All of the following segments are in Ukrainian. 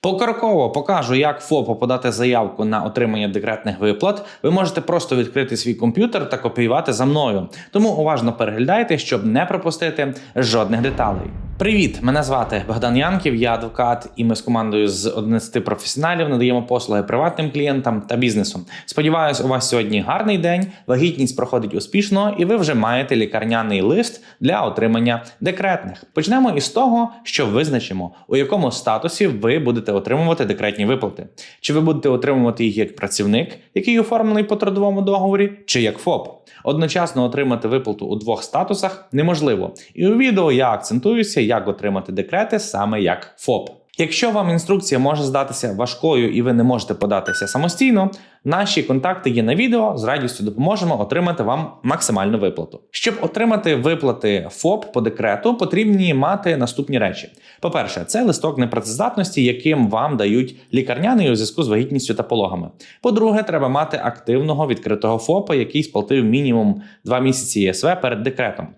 Покроково покажу, як ФОПу подати заявку на отримання декретних виплат. Ви можете просто відкрити свій комп'ютер та копіювати за мною. Тому уважно переглядайте, щоб не пропустити жодних деталей. Привіт! Мене звати Богдан Янків, я адвокат, і ми з командою з 11 професіоналів надаємо послуги приватним клієнтам та бізнесу. Сподіваюсь, у вас сьогодні гарний день, вагітність проходить успішно, і ви вже маєте лікарняний лист для отримання декретних. Почнемо із того, що визначимо, у якому статусі ви будете отримувати декретні виплати. Чи ви будете отримувати їх як працівник, який оформлений по трудовому договорі, чи як ФОП. Одночасно отримати виплату у двох статусах неможливо. І у відео я акцентуюся, як отримати декрети саме як ФОП. Якщо вам інструкція може здатися важкою і ви не можете податися самостійно, наші контакти є на відео. З радістю допоможемо отримати вам максимальну виплату. Щоб отримати виплати ФОП по декрету, потрібні мати наступні речі: по-перше, це листок непрацездатності, яким вам дають лікарняний у зв'язку з вагітністю та пологами. По-друге, треба мати активного відкритого ФОПа, який сплатив мінімум 2 місяці ЄСВ перед декретом.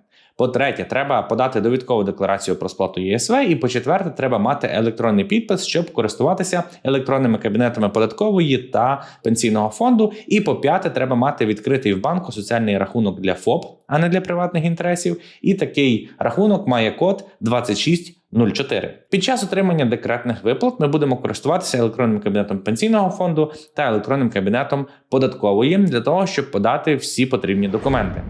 По-третє, треба подати довідкову декларацію про сплату ЄСВ. І по-четверте, треба мати електронний підпис, щоб користуватися електронними кабінетами податкової та пенсійного фонду. І по-п'яте, треба мати відкритий в банку соціальний рахунок для ФОП, а не для приватних інтересів. І такий рахунок має код 26. 04. Під час отримання декретних виплат ми будемо користуватися електронним кабінетом пенсійного фонду та електронним кабінетом податкової для того, щоб подати всі потрібні документи.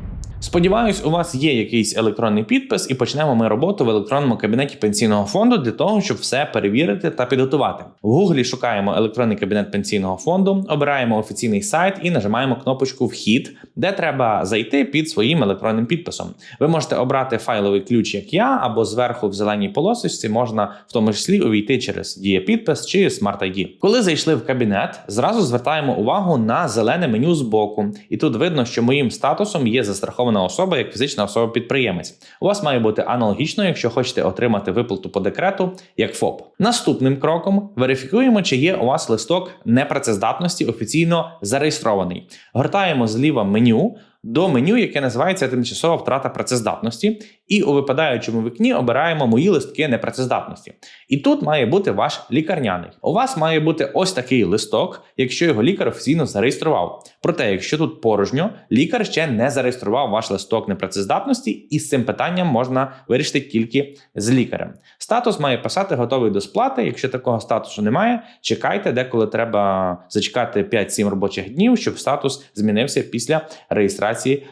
Сподіваюсь, у вас є якийсь електронний підпис, і почнемо ми роботу в електронному кабінеті пенсійного фонду для того, щоб все перевірити та підготувати. В Гуглі шукаємо електронний кабінет пенсійного фонду, обираємо офіційний сайт і нажимаємо кнопочку Вхід, де треба зайти під своїм електронним підписом. Ви можете обрати файловий ключ, як я, або зверху в зеленій полосочці можна в тому числі увійти через дієпідпис чи Smart ID. Коли зайшли в кабінет, зразу звертаємо увагу на зелене меню збоку, і тут видно, що моїм статусом є застрахована особа як фізична особа-підприємець. У вас має бути аналогічно, якщо хочете отримати виплату по декрету як ФОП. Наступним кроком верифікуємо, чи є у вас листок непрацездатності офіційно зареєстрований. Гортаємо зліва меню. До меню, яке називається тимчасова втрата працездатності, і у випадаючому вікні обираємо мої листки непрацездатності. І тут має бути ваш лікарняний. У вас має бути ось такий листок, якщо його лікар офіційно зареєстрував. Проте, якщо тут порожньо, лікар ще не зареєстрував ваш листок непрацездатності, і з цим питанням можна вирішити тільки з лікарем. Статус має писати готовий до сплати. Якщо такого статусу немає, чекайте, деколи треба зачекати 5-7 робочих днів, щоб статус змінився після реєстрації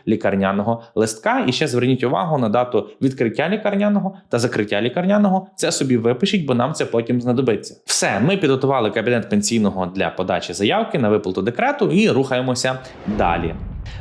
лікарняного листка. І ще зверніть увагу на дату відкриття лікарняного та закриття лікарняного. Це собі випишіть, бо нам це потім знадобиться. Все, ми підготували кабінет пенсійного для подачі заявки на виплату декрету і рухаємося далі.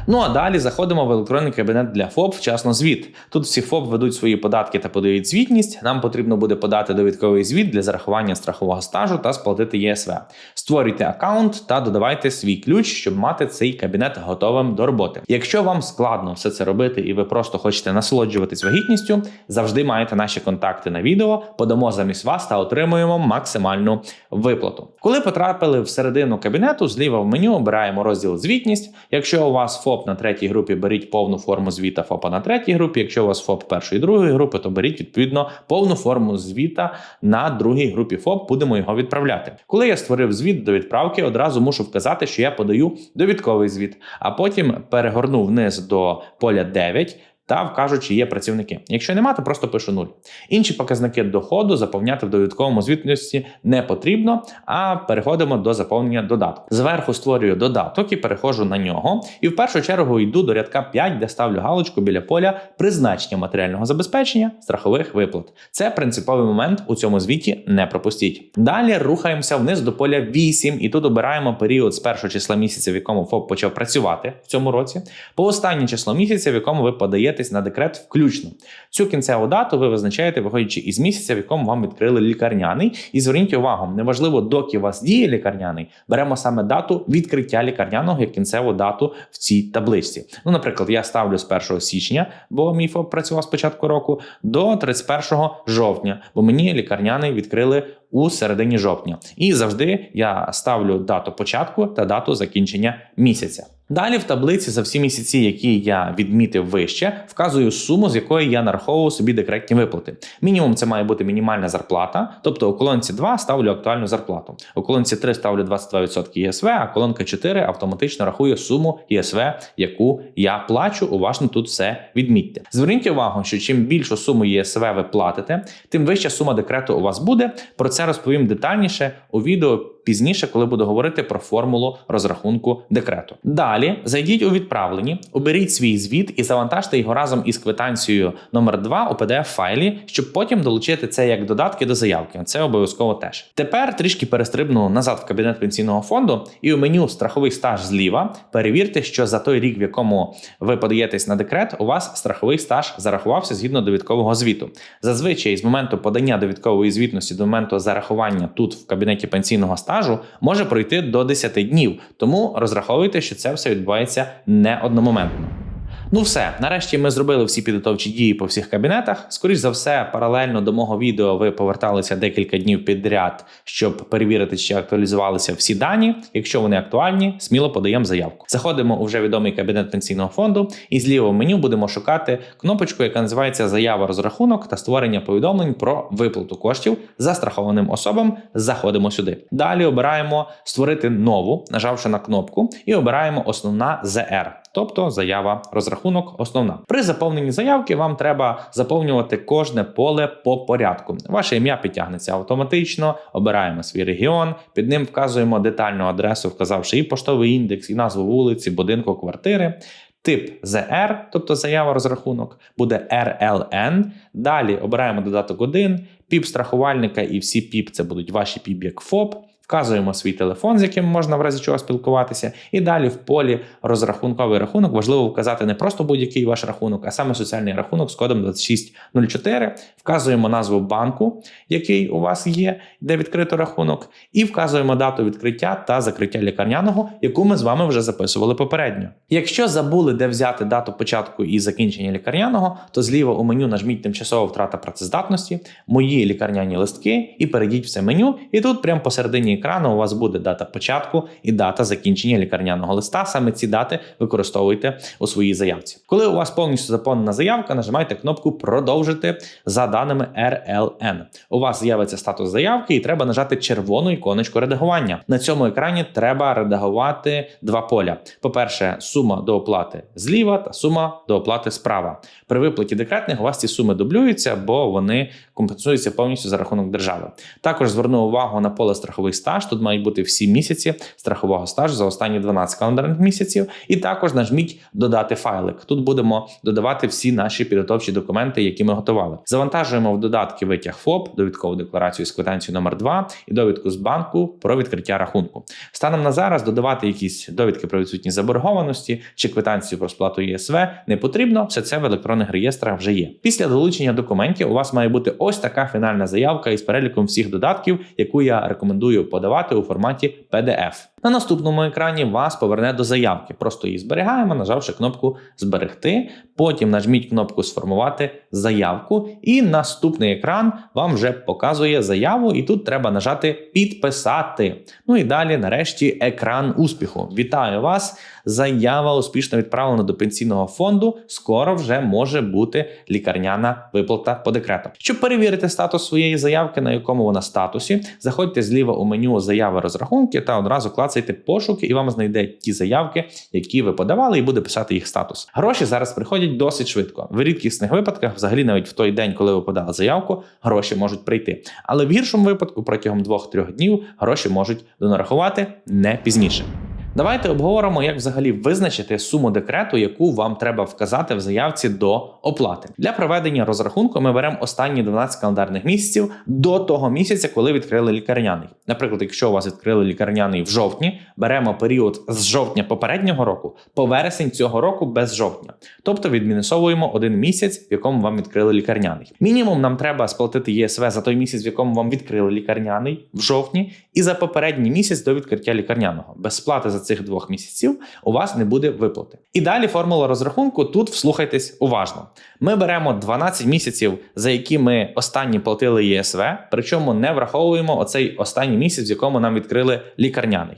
Ну а далі заходимо в електронний кабінет для ФОП, вчасно звіт. Тут всі ФОП ведуть свої податки та подають звітність. Нам потрібно буде подати довідковий звіт для зарахування страхового стажу та сплатити ЄСВ. Створюйте аккаунт та додавайте свій ключ, щоб мати цей кабінет готовим до роботи. Якщо вам складно все це робити і ви просто хочете насолоджуватись вагітністю, завжди маєте наші контакти на відео, подамо замість вас та отримуємо максимальну виплату. Коли потрапили в середину кабінету, зліва в меню обираємо розділ звітність. Якщо у вас ФОП на третій групі, беріть повну форму звіта ФОПа на третій групі. Якщо у вас ФОП першої і другої групи, то беріть відповідно повну форму звіта на другій групі ФОП. Будемо його відправляти. Коли я створив звіт до відправки, одразу мушу вказати, що я подаю довідковий звіт, а потім перегорну вниз до поля 9 та вкажу, чи є працівники. Якщо нема, то просто пишу 0. Інші показники доходу заповняти в довідковому звітності не потрібно, а переходимо до заповнення додатку. Зверху створюю додаток і переходжу на нього. І в першу чергу йду до рядка 5, де ставлю галочку біля поля призначення матеріального забезпечення страхових виплат. Це принциповий момент у цьому звіті. Не пропустіть. Далі рухаємося вниз до поля 8, і тут обираємо період з першого числа місяця, в якому ФОП почав працювати в цьому році, по останнє число місяця, в якому ви подаєте на декрет включно. Цю кінцеву дату ви визначаєте, виходячи із місяця, в якому вам відкрили лікарняний. І зверніть увагу, неважливо, доки у вас діє лікарняний, беремо саме дату відкриття лікарняного як кінцеву дату в цій табличці. Ну, наприклад, я ставлю з 1 січня, бо мій ФОП працював з початку року, до 31 жовтня, бо мені лікарняний відкрили. У середині жовтня, і завжди я ставлю дату початку та дату закінчення місяця. Далі в таблиці за всі місяці, які я відмітив вище, вказую суму, з якої я нараховував собі декретні виплати. Мінімум це має бути мінімальна зарплата, тобто у колонці 2 ставлю актуальну зарплату. У колонці 3 ставлю 22% ЄСВ, а колонка 4 автоматично рахує суму ЄСВ, яку я плачу. Уважно тут все відмітьте. Зверніть увагу, що чим більшу суму ЄСВ ви платите, тим вища сума декрету у вас буде. Про це розповім детальніше у відео пізніше, коли буду говорити про формулу розрахунку декрету. Далі зайдіть у відправлені, оберіть свій звіт і завантажте його разом із квитанцією номер 2 у pdf файлі, щоб потім долучити це як додатки до заявки. Це обов'язково теж. Тепер трішки перестрибну назад в кабінет пенсійного фонду і у меню страховий стаж зліва перевірте, що за той рік, в якому ви подаєтесь на декрет, у вас страховий стаж зарахувався згідно довідкового звіту. Зазвичай з моменту подання довідкової звітності до моменту зарахування тут в кабінеті пенсійного стажу може пройти до 10 днів, тому розраховуйте, що це все відбувається не одномоментно. Ну все, нарешті ми зробили всі підготовчі дії по всіх кабінетах. Скоріш за все, паралельно до мого відео ви поверталися декілька днів підряд, щоб перевірити, чи актуалізувалися всі дані. Якщо вони актуальні, сміло подаємо заявку. Заходимо у вже відомий кабінет пенсійного фонду, і зліва в меню будемо шукати кнопочку, яка називається Заява розрахунок та створення повідомлень про виплату коштів застрахованим особам. Заходимо сюди. Далі обираємо створити нову, нажавши на кнопку, і обираємо основна ЗР тобто заява розрахунок основна. При заповненні заявки вам треба заповнювати кожне поле по порядку. Ваше ім'я підтягнеться автоматично, обираємо свій регіон, під ним вказуємо детальну адресу, вказавши і поштовий індекс, і назву вулиці, будинку, квартири. Тип ZR, тобто заява розрахунок, буде RLN. Далі обираємо додаток 1, піп страхувальника і всі піп це будуть ваші піп як ФОП. Вказуємо свій телефон, з яким можна в разі чого спілкуватися, і далі в полі розрахунковий рахунок важливо вказати не просто будь-який ваш рахунок, а саме соціальний рахунок з кодом 2604. Вказуємо назву банку, який у вас є, де відкрито рахунок, і вказуємо дату відкриття та закриття лікарняного, яку ми з вами вже записували попередньо. Якщо забули, де взяти дату початку і закінчення лікарняного, то зліва у меню нажміть тимчасова втрата працездатності, мої лікарняні листки і перейдіть в це меню. І тут прямо посередині екрану у вас буде дата початку і дата закінчення лікарняного листа. Саме ці дати використовуйте у своїй заявці. Коли у вас повністю заповнена заявка, нажимайте кнопку Продовжити за даними RLN. У вас з'явиться статус заявки, і треба нажати червону іконочку редагування. На цьому екрані треба редагувати два поля. По-перше, сума до оплати зліва та сума до оплати справа. При виплаті декретних у вас ці суми дублюються, бо вони компенсуються повністю за рахунок держави. Також зверну увагу на поле страховий стаж. Тут мають бути всі місяці страхового стажу за останні 12 календарних місяців. І також нажміть додати файлик. Тут будемо додавати всі наші підготовчі документи, які ми готували. Завантажуємо в додатки витяг ФОП, довідкову декларацію з квитанцією номер 2 і довідку з банку про відкриття рахунку. Станом на зараз додавати якісь довідки про відсутність заборгованості чи квитанцію про сплату ЄСВ не потрібно. Все це в електронних реєстрах вже є. Після долучення документів у вас має бути ось така фінальна заявка із переліком всіх додатків, яку я рекомендую подавати у форматі PDF. На наступному екрані вас поверне до заявки. Просто її зберігаємо, нажавши кнопку Зберегти. Потім нажміть кнопку Сформувати заявку, і наступний екран вам вже показує заяву, і тут треба нажати Підписати. Ну і далі, нарешті, екран успіху. Вітаю вас! Заява успішно відправлена до пенсійного фонду. Скоро вже може бути лікарняна виплата по декрету. Щоб перевірити статус своєї заявки, на якому вона статусі, заходьте зліва у меню заяви розрахунки та одразу клацайте пошуки, і вам знайде ті заявки, які ви подавали, і буде писати їх статус. Гроші зараз приходять досить швидко. В рідкісних випадках, взагалі, навіть в той день, коли ви подали заявку, гроші можуть прийти. Але в гіршому випадку протягом 2-3 днів гроші можуть донарахувати не пізніше. Давайте обговоримо, як взагалі визначити суму декрету, яку вам треба вказати в заявці до оплати. Для проведення розрахунку ми беремо останні 12 календарних місяців до того місяця, коли відкрили лікарняний. Наприклад, якщо у вас відкрили лікарняний в жовтні, беремо період з жовтня попереднього року по вересень цього року без жовтня. Тобто відмінусовуємо один місяць, в якому вам відкрили лікарняний. Мінімум нам треба сплатити ЄСВ за той місяць, в якому вам відкрили лікарняний в жовтні, і за попередній місяць до відкриття лікарняного. Без сплати за цих двох місяців у вас не буде виплати. І далі формула розрахунку. Тут вслухайтесь уважно. Ми беремо 12 місяців, за які ми останні платили ЄСВ, причому не враховуємо оцей останній місяць, в якому нам відкрили лікарняний.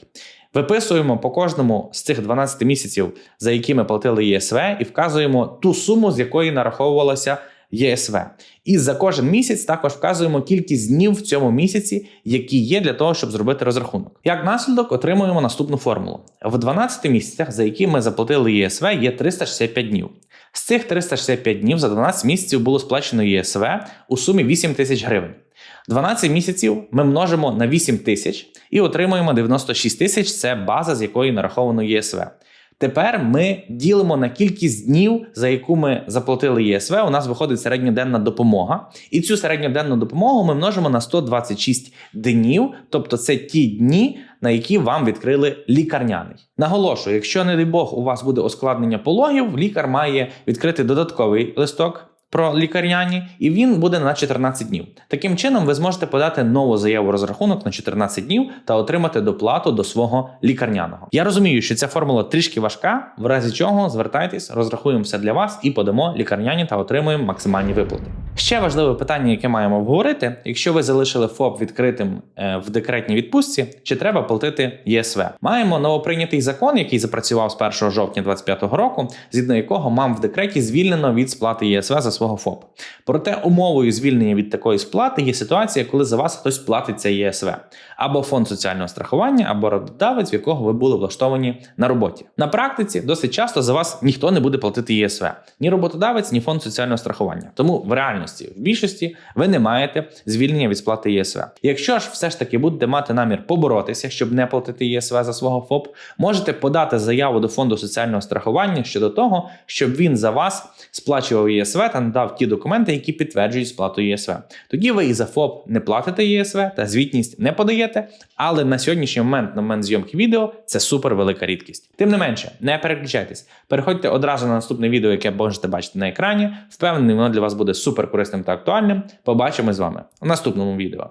Виписуємо по кожному з цих 12 місяців, за які ми платили ЄСВ, і вказуємо ту суму, з якої нараховувалася ЄСВ. І за кожен місяць також вказуємо кількість днів в цьому місяці, які є для того, щоб зробити розрахунок. Як наслідок, отримуємо наступну формулу: в 12 місяцях, за які ми заплатили ЄСВ, є 365 днів. З цих 365 днів за 12 місяців було сплачено ЄСВ у сумі 8 тисяч гривень. 12 місяців ми множимо на 8 тисяч і отримуємо 96 тисяч це база, з якої нараховано ЄСВ. Тепер ми ділимо на кількість днів, за яку ми заплатили ЄСВ. У нас виходить середньоденна допомога. І цю середньоденну допомогу ми множимо на 126 днів, тобто це ті дні, на які вам відкрили лікарняний. Наголошую, якщо, не дай Бог, у вас буде ускладнення пологів, лікар має відкрити додатковий листок. Про лікарняні, і він буде на 14 днів. Таким чином, ви зможете подати нову заяву розрахунок на 14 днів та отримати доплату до свого лікарняного. Я розумію, що ця формула трішки важка, в разі чого звертайтесь, розрахуємо все для вас і подамо лікарняні та отримуємо максимальні виплати. Ще важливе питання, яке маємо обговорити: якщо ви залишили ФОП відкритим е, в декретній відпустці, чи треба платити ЄСВ? Маємо новоприйнятий закон, який запрацював з 1 жовтня 2025 року, згідно якого мам в декреті звільнено від сплати ЄСВ за свого ФОП. Проте умовою звільнення від такої сплати є ситуація, коли за вас хтось платить це ЄСВ, або фонд соціального страхування, або роботодавець, в якого ви були влаштовані на роботі. На практиці досить часто за вас ніхто не буде платити ЄСВ, ні роботодавець, ні фонд соціального страхування. Тому в реальності, в більшості, ви не маєте звільнення від сплати ЄСВ. Якщо ж все ж таки будете мати намір поборотися, щоб не платити ЄСВ за свого ФОП, можете подати заяву до фонду соціального страхування щодо того, щоб він за вас сплачував ЄСВ та надав ті документи, які підтверджують сплату ЄСВ. Тоді ви і за ФОП не платите ЄСВ та звітність не подаєте. Але на сьогоднішній момент, на момент зйомки відео, це супер велика рідкість. Тим не менше, не переключайтесь. Переходьте одразу на наступне відео, яке можете бачити на екрані. Впевнений, воно для вас буде супер корисним та актуальним. Побачимо з вами у наступному відео.